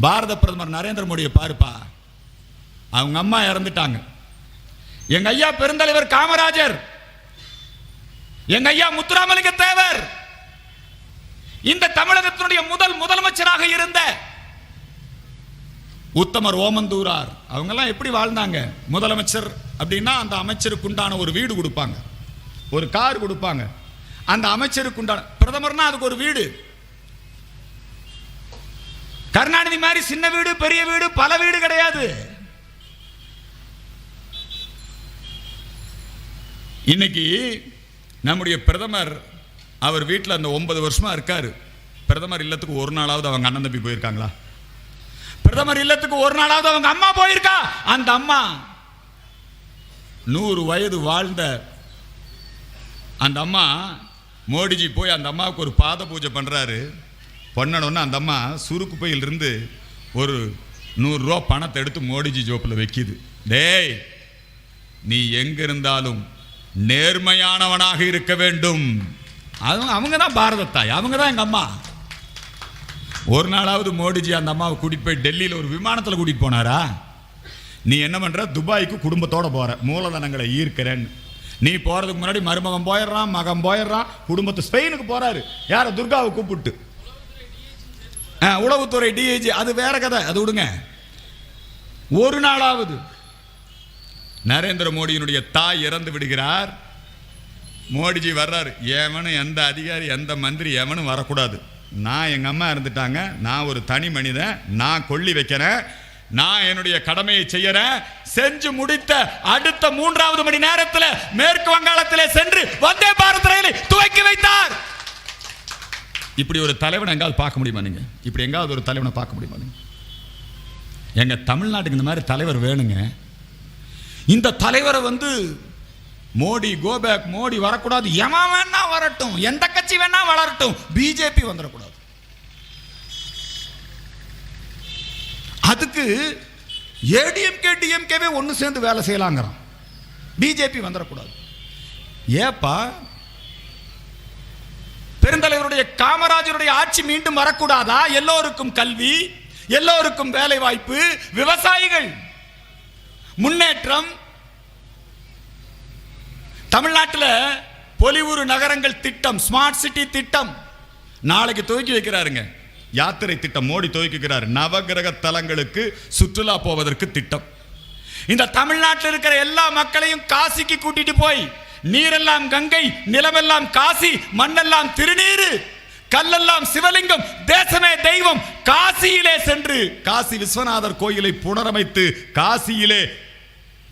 பாரத பிரதமர் நரேந்திர மோடியை பாருப்பா. அவங்க அம்மா இறந்துட்டாங்க. எங்க ஐயா பெருந்தலைவர் காமராஜர். எங்க ஐயா முத்துராமலிங்க தேவர். இந்த தமிழகத்தினுடைய முதல் முதலமைச்சராக இருந்த உத்தமர் ஓமந்தூரார். அவங்கெல்லாம் எப்படி வாழ்ந்தாங்க? முதலமைச்சர் அப்படின்னா அந்த அமைச்சருக்கு உண்டான ஒரு வீடு கொடுப்பாங்க. ஒரு கார் கொடுப்பாங்க. அந்த அமைச்சருக்கு உண்டான பிரதமர்னா அதுக்கு ஒரு வீடு. கருணாநிதி மாதிரி சின்ன வீடு பெரிய வீடு பல வீடு கிடையாது. இன்னைக்கு நம்முடைய பிரதமர் அவர் வீட்டில் அந்த ஒன்பது வருஷமா இருக்காரு. பிரதமர் இல்லத்துக்கு ஒரு நாளாவது அவங்க அண்ணன் தம்பி போயிருக்காங்களா? பிரதமர் இல்லத்துக்கு ஒரு நாளாவது அவங்க அம்மா போயிருக்கா? அந்த அம்மா நூறு வயது வாழ்ந்த அந்த அம்மா மோடிஜி போய் அந்த அம்மாவுக்கு ஒரு பாத பூஜை பண்ணுறாரு பண்ணணும்னு அந்த அம்மா சுருக்கு பையிலிருந்து ஒரு நூறுரூவா பணத்தை எடுத்து மோடிஜி ஜோப்பில் வைக்கிது. டேய் நீ எங்கிருந்தாலும் நேர்மையானவனாக இருக்க வேண்டும். அவங்க அவங்க தான் பாரத தாய் அவங்க தான் எங்கள் அம்மா. ஒரு நாளாவது மோடிஜி அந்த அம்மாவை கூட்டிகிட்டு போய் டெல்லியில் ஒரு விமானத்தில் கூட்டிகிட்டு போனாரா? நீ என்ன பண்ணுற துபாய்க்கு குடும்பத்தோடு போகிற மூலதனங்களை ஈர்க்கிறேன்னு நீ போகிறதுக்கு முன்னாடி மருமகன் போயிடுறான் மகன் போயிடுறான் குடும்பத்து ஸ்பெயினுக்கு போகிறாரு யாரை துர்காவை கூப்பிட்டு? உளவுத்துறை டிஐஜி அது வேற கதை. அது விடுங்க. ஒரு நாளாவது நரேந்திர மோடியினுடைய தாய் இறந்து விடுகிறார். மோடிஜி வர்றாரு. எவனும் எந்த அதிகாரி எந்த மந்திரி எவனும் வரக்கூடாது. நான் எங்கள் அம்மா இருந்துட்டாங்க நான் ஒரு தனி மனிதன். நான் கொல்லி வைக்கிறேன். நான் என்னுடைய கடமையை செய்யறேன். செஞ்சு முடித்த அடுத்த மூன்றாவது மணி நேரத்தில் மேற்கு வங்காளத்திலே சென்று வந்தே பாரத் ரயிலை துவக்கி வைத்தார். இப்படி ஒரு தலைவனை எங்காவது பார்க்க முடியுமா நீங்கள் இப்படி எங்காவது ஒரு தலைவனை பார்க்க முடியுமா நீங்கள் எங்கள் தமிழ்நாட்டுக்கு இந்த மாதிரி தலைவர் வேணுங்க. இந்த தலைவரை வந்து மோடி கோபேக் மோடி வரக்கூடாது. எவன் வேணா வரட்டும். எந்த கட்சி வேணா வளரட்டும். பிஜேபி வந்துடக்கூடாது. அதுக்கு ஏடிஎம்கே டிஎம்கேவே ஒன்று சேர்ந்து வேலை செய்யலாங்கிறான். பிஜேபி வந்துடக்கூடாது. ஏப்பா பெருந்தலைவருடைய காமராஜருடைய ஆட்சி மீண்டும் வரக்கூடாதா? எல்லோருக்கும் கல்வி எல்லோருக்கும் வேலை வாய்ப்பு விவசாயிகள். முன்னேற்றம். தமிழ்நாட்டில் பொலிவுறு நகரங்கள் திட்டம் ஸ்மார்ட் சிட்டி திட்டம். நாளைக்கு துவக்கி வைக்கிறாருங்க. யாத்திரை திட்டம் மோடி துவக்கிக்கிறார் நவகிரக தலங்களுக்கு சுற்றுலா போவதற்கு திட்டம். இந்த தமிழ்நாட்டில் இருக்கிற எல்லா மக்களையும் காசிக்கு கூட்டிட்டு போய் நீரெல்லாம் கங்கை நிலமெல்லாம் காசி மண்ணெல்லாம் திருநீரு கல்லெல்லாம் சிவலிங்கம் தேசமே தெய்வம் காசியிலே சென்று. காசி விஸ்வநாதர் கோயிலை புனரமைத்து காசியிலே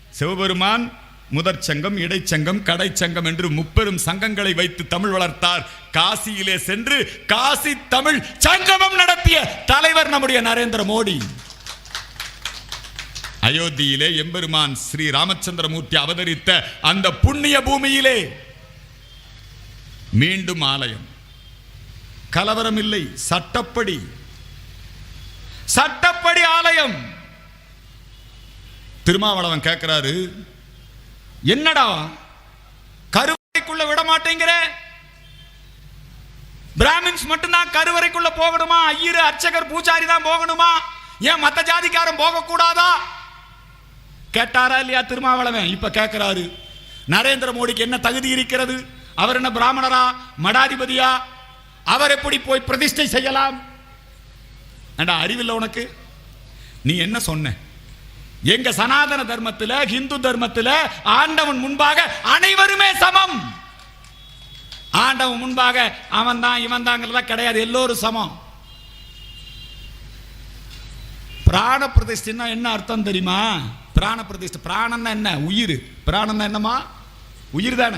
சிவபெருமான் முதற் சங்கம் இடைச்சங்கம் கடைச்சங்கம் என்று முப்பெரும் சங்கங்களை வைத்து தமிழ் வளர்த்தார். காசியிலே சென்று காசி தமிழ் சங்கமம் நடத்திய தலைவர் நம்முடைய நரேந்திர மோடி. அயோத்தியிலே எம்பெருமான் ஸ்ரீ ராமச்சந்திரமூர்த்தி அவதரித்த அந்த புண்ணிய பூமியிலே மீண்டும் ஆலயம். கலவரம் இல்லை சட்டப்படி. சட்டப்படி ஆலயம். திருமாவளவன் கேட்கிறாரு என்னடா? கருவறைக்குள்ள விட மாட்டேங்கிற? பிராமின்ஸ் மட்டும்தான் கருவறைக்குள்ள போகணுமா? ஐயர் அர்ச்சகர் பூஜாரி தான் போகணுமா? ஏன் மத்த ஜாதிக்காரன் போகக்கூடாதா? கூடாதா கேட்டாரா இல்லையா திருமாவளவன்? இப்ப கேட்கிறாரு நரேந்திர மோடிக்கு என்ன தகுதி இருக்கிறது? அவர் என்ன பிராமணரா? மடாதிபதியா? அவர் எப்படி போய் பிரதிஷ்டை செய்யலாம்? ஏண்டா அறிவில்லை உனக்கு? நீ என்ன சொன்ன? எங்க சனாதன தர்மத்தில் ஹிந்து தர்மத்தில் ஆண்டவன் முன்பாக அனைவருமே சமம். ஆண்டவன் முன்பாக அவன் தான் இவன் தாங்கிறதா கிடையாது. எல்லோரும் சமம். பிராண பிரதிஷ்டைன்னா என்ன அர்த்தம் தெரியுமா? பிராண பிரதிஷ்டை பிராணம்னா என்ன? உயிர். பிராணம்னா என்னமா உயிர் தானே.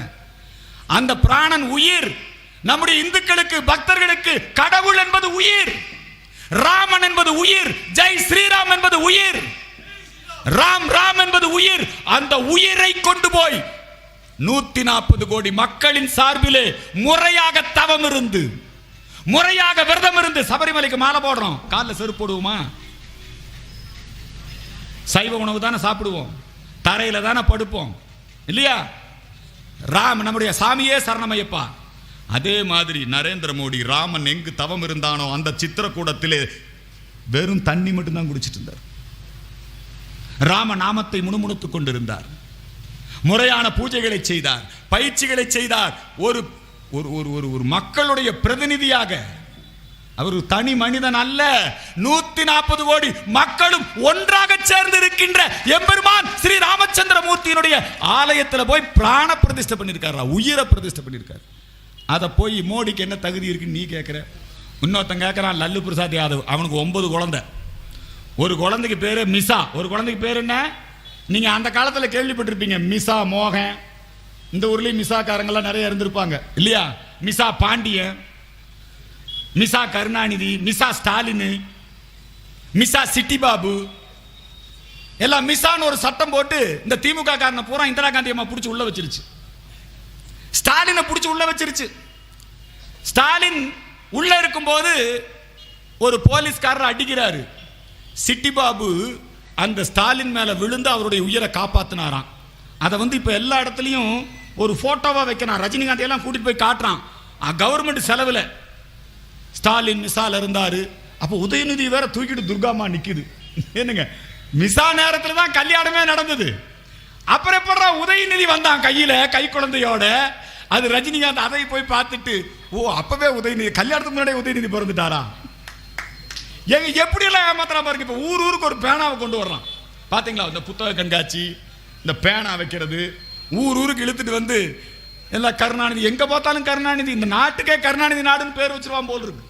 அந்த பிராணன் உயிர். நம்முடைய இந்துக்களுக்கு பக்தர்களுக்கு கடவுள் என்பது உயிர். ராமன் என்பது உயிர். ஜெய் ஸ்ரீராம் என்பது உயிர். ராம் ராம் என்பது உயிர். அந்த உயிரை கொண்டு போய் நூத்தி நாற்பது கோடி மக்களின் சார்பிலே முறையாக தவம் இருந்து முறையாக விரதம் இருந்து சபரிமலைக்கு மாலை போடுறோம். காலில் செருப்பு போடுவோமா? சைவ உணவு தானே சாப்பிடுவோம். தரையில தானே படுப்போம். இல்லையா? ராம் நம்முடைய சாமியே சரணமையப்பா. அதே மாதிரி நரேந்திர மோடி ராமன் எங்கு தவம் இருந்தானோ அந்த சித்திரக்கூடத்திலே வெறும் தண்ணி மட்டும்தான் குடிச்சிட்டு இருந்தார். ராம நாமத்தை முணுமுணுத்துக் கொண்டிருந்தார். முறையான பூஜைகளை செய்தார் பயிற்சிகளை செய்தார். ஒரு ஒரு ஒரு ஒரு ஒரு மக்களுடைய பிரதிநிதியாக அவர் தனி மனிதன் அல்ல. நூத்தி நாற்பது கோடி மக்களும் ஒன்றாக சேர்ந்து இருக்கின்ற எம்பெருமான் ஸ்ரீ ராமச்சந்திர மூர்த்தியினுடைய ஆலயத்தில் போய் பிராண பிரதிஷ்டை பண்ணியிருக்காரு உயிரை பிரதிஷ்டை பண்ணியிருக்காரு அதை போய் மோடிக்கு என்ன தகுதி இருக்குன்னு நீ கேட்குற இன்னொருத்தன் கேட்குறான் லல்லு பிரசாத் யாதவ் அவனுக்கு ஒன்பது குழந்தை. ஒரு குழந்தைக்கு பேர் மிசா. ஒரு குழந்தைக்கு பேர் என்ன? நீங்கள் அந்த காலத்தில் கேள்விப்பட்டிருப்பீங்க மிசா மோகன். இந்த ஊர்லேயும் மிசாக்காரங்கள்லாம் நிறைய இருந்திருப்பாங்க இல்லையா? மிசா பாண்டியன். மிசா கருணாநிதி மிசா ஸ்டாலின் மிசா சிட்டி பாபு. எல்லாம் மிசான்னு ஒரு சட்டம் போட்டு இந்த திமுக காரனை பூரா இந்திரா காந்தி அம்மா பிடிச்சி உள்ள வச்சிருச்சு. ஸ்டாலினை பிடிச்சி உள்ள வச்சிருச்சு. ஸ்டாலின் உள்ள இருக்கும்போது ஒரு போலீஸ்காரர் அடிக்கிறாரு. சிட்டி பாபு அந்த ஸ்டாலின் மேலே விழுந்து அவருடைய உயிரை காப்பாத்தினாராம். அதை வந்து இப்போ எல்லா இடத்துலையும் ஒரு ஃபோட்டோவாக வைக்கிறான். ரஜினிகாந்தையெல்லாம் கூட்டிகிட்டு போய் காட்டுறான். கவர்மெண்ட் செலவில். ஸ்டாலின் மிசால இருந்தாரு. அப்போ உதயநிதி வேற தூக்கிட்டு துர்காமா நிக்குது. என்னங்க? மிசா நேரத்துல தான் கல்யாணமே நடந்தது. அப்புறம் எப்படா உதயநிதி வந்தான் கையில கை குழந்தையோட? அது ரஜினிகாந்த் அதை போய் பார்த்துட்டு ஓ அப்பவே உதயநிதி கல்யாணத்துக்கு முன்னாடியே உதயநிதி பிறந்துட்டாரா? எங்க எப்படி எல்லாம் ஏமாத்துறா பாருங்க இப்ப ஊர் ஊருக்கு ஒரு பேனாவை கொண்டு வர்றான். பாத்தீங்களா இந்த புத்தக கண்காட்சி இந்த பேனா வைக்கிறது ஊர் ஊருக்கு இழுத்துட்டு வந்து எல்லாம் கருணாநிதி எங்க பார்த்தாலும் கருணாநிதி இந்த நாட்டுக்கே கருணாநிதி நாடுன்னு பேர் வச்சிருவான் போல் இருக்கு.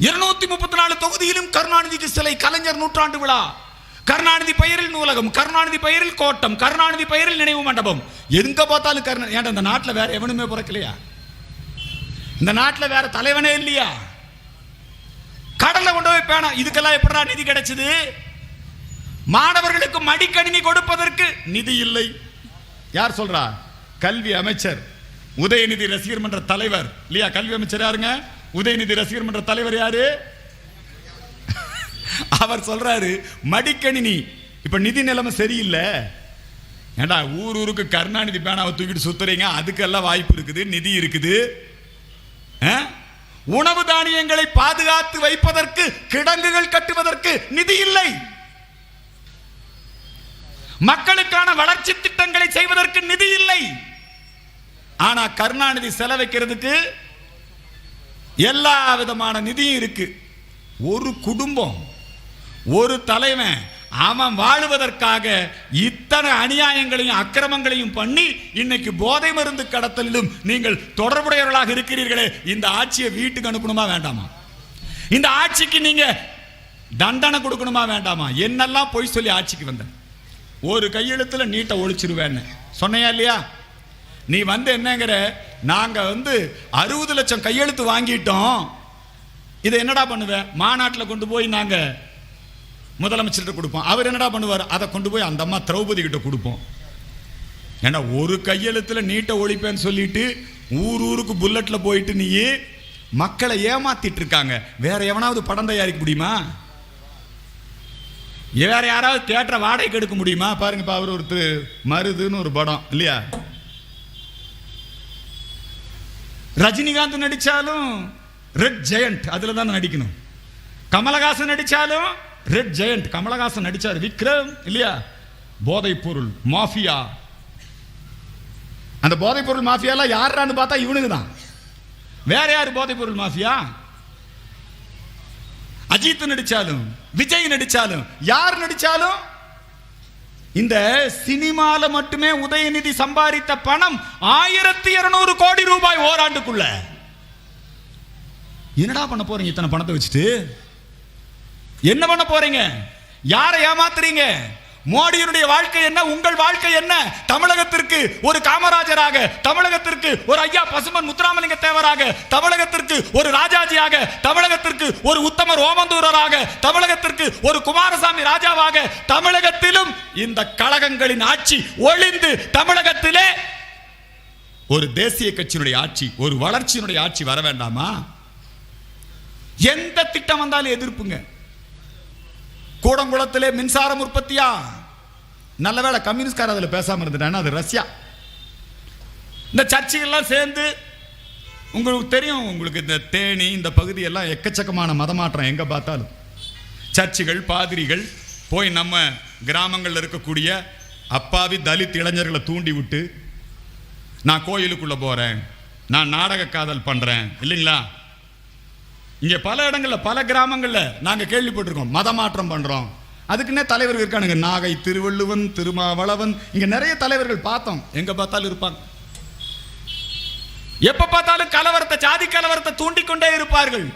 இருநூத்தி முப்பத்தி நாலு தொகுதியிலும் கருணாநிதிக்கு சிலை கலைஞர் நூற்றாண்டு விழா. கருணாநிதி பெயரில் நூலகம் கருணாநிதி பெயரில் கோட்டம் கருணாநிதி பெயரில் நினைவு மண்டபம். எங்க பார்த்தாலும் கருணா ஏன்டா இந்த நாட்டில் வேற எவனுமே பிறக்கலையா? இந்த நாட்டில் வேற தலைவனே இல்லையா? கடல்ல கொண்டு போய் பேனா இதுக்கெல்லாம் எப்படா நிதி கிடைச்சது? மாணவர்களுக்கு மடிக்கணினி கொடுப்பதற்கு நிதி இல்லை. யார் சொல்றா? கல்வி அமைச்சர் உதயநிதி ரசிகர் மன்ற தலைவர். இல்லையா கல்வி அமைச்சர் யாருங்க? உதயநிதி ரசிகர் மன்ற தலைவர் யாரு? அவர் சொல்றாரு மடிக்கணினி. இப்ப நிதி நிலைமை சரியில்லை. ஏண்டா ஊர் ஊருக்கு கருணாநிதி பேனாவை தூக்கிட்டு சுத்துறீங்க? அதுக்கெல்லாம் வாய்ப்பு இருக்குது நிதி இருக்குது. ஆ? உணவு தானியங்களை பாதுகாத்து வைப்பதற்கு கிடங்குகள் கட்டுவதற்கு நிதி இல்லை. மக்களுக்கான வளர்ச்சி திட்டங்களை செய்வதற்கு நிதி இல்லை. ஆனா கருணாநிதி செலவைக்கிறதுக்கு எல்லா விதமான நிதியும் இருக்கு. ஒரு குடும்பம் ஒரு தலைவன் அவன் வாழுவதற்காக இத்தனை அநியாயங்களையும் அக்கிரமங்களையும் பண்ணி இன்னைக்கு போதை மருந்து கடத்தலிலும் நீங்கள் தொடர்புடையவர்களாக இருக்கிறீர்களே இந்த ஆட்சியை வீட்டுக்கு அனுப்பணுமா வேண்டாமா? இந்த ஆட்சிக்கு நீங்க தண்டனை கொடுக்கணுமா வேண்டாமா? என்னெல்லாம் பொய் சொல்லி ஆட்சிக்கு வந்தேன். ஒரு கையெழுத்துல நீட்டை ஒழிச்சிருவேன்னு. சொன்னையா இல்லையா? நீ வந்து என்னங்கிற? நாங்கள் வந்து அறுபது லட்சம் கையெழுத்து வாங்கிட்டோம். இதை என்னடா பண்ணுவேன் மாநாட்டில் கொண்டு போய் நாங்கள் முதலமைச்சர்கிட்ட கொடுப்போம். அவர் என்னடா பண்ணுவார்? அதை கொண்டு போய் அந்த அம்மா திரௌபதி கிட்ட கொடுப்போம். ஏன்னா ஒரு கையெழுத்தில் நீட்டை ஒழிப்பேன்னு சொல்லிட்டு ஊர் ஊருக்கு புல்லட்டில் போயிட்டு நீ மக்களை ஏமாத்திட்டு இருக்காங்க. வேற எவனாவது படம் தயாரிக்க முடியுமா? வேற யாராவது தேட்டரை வாடகைக்கு எடுக்க முடியுமா? பாருங்கப்பா அவர் ஒருத்தர் மருதுன்னு ஒரு படம் இல்லையா? ரஜினிகாந்த் நடித்தாலும் ரெட் ஜெயண்ட் அதில் தான் நடிக்கணும். கமலஹாசன் நடித்தாலும் ரெட் ஜெயண்ட் கமலஹாசன் நடித்தார் விக்ரம் இல்லையா? போதைப் பொருள் மாஃபியா. அந்த போதைப் பொருள் மாஃபியாலாம் யாரான்னு பார்த்தா இவனுக்கு தான் வேற யார் போதைப் பொருள் மாஃபியா? அஜித் நடித்தாலும் விஜய் நடித்தாலும் யார் நடித்தாலும் இந்த சினிமால மட்டுமே உதயநிதி சம்பாதித்த பணம் ஆயிரத்தி இருநூறு கோடி ரூபாய் ஓராண்டுக்குள்ள. என்னடா பண்ண போறீங்க இத்தனை பணத்தை வச்சுட்டு? என்ன பண்ண போறீங்க? யாரை ஏமாத்துறீங்க? மோடியினுடைய வாழ்க்கை என்ன? உங்கள் வாழ்க்கை என்ன? தமிழகத்திற்கு ஒரு காமராஜராக தமிழகத்திற்கு ஒரு ஐயா பசுமன் முத்துராமலிங்க தேவராக தமிழகத்திற்கு ஒரு ராஜாஜியாக தமிழகத்திற்கு ஒரு உத்தமர் ஓமந்தூரராக தமிழகத்திற்கு ஒரு குமாரசாமி ராஜாவாக தமிழகத்திலும் இந்த கழகங்களின் ஆட்சி ஒளிந்து தமிழகத்திலே ஒரு தேசிய கட்சியினுடைய ஆட்சி ஒரு வளர்ச்சியினுடைய ஆட்சி வர வேண்டாமா? எந்த திட்டம் வந்தாலும் எதிர்ப்புங்க. கூடங்குளத்திலே மின்சாரம் உற்பத்தியா? நல்ல வேலை கம்யூனிஸ்ட்கார அதில் பேசாமல் இருந்துட்டானா அது ரஷ்யா. இந்த சர்ச்சைகள்லாம் சேர்ந்து உங்களுக்கு தெரியும் உங்களுக்கு இந்த தேனி இந்த பகுதியெல்லாம் எக்கச்சக்கமான மதமாற்றம் எங்கே பார்த்தாலும். சர்ச்சுகள் பாதிரிகள் போய் நம்ம கிராமங்களில் இருக்கக்கூடிய அப்பாவி தலித் இளைஞர்களை தூண்டி விட்டு நான் கோயிலுக்குள்ளே போகிறேன் நான் நாடக காதல் பண்ணுறேன் இல்லைங்களா? இங்கே பல இடங்களில் பல கிராமங்களில் நாங்கள் கேள்விப்பட்டிருக்கோம். மதமாற்றம் பண்ணுறோம் அதுக்குன்னே தலைவர்கள் இருக்கானுங்க. நாகை திருவள்ளுவன் திருமாவளவன். இங்கே நிறைய தலைவர்கள் பார்த்தோம். எங்கே பார்த்தாலும் இருப்பாங்க. எப்போ பார்த்தாலும் கலவரத்தை ஜாதி கலவரத்தை தூண்டிக்கொண்டே இருப்பார்கள்.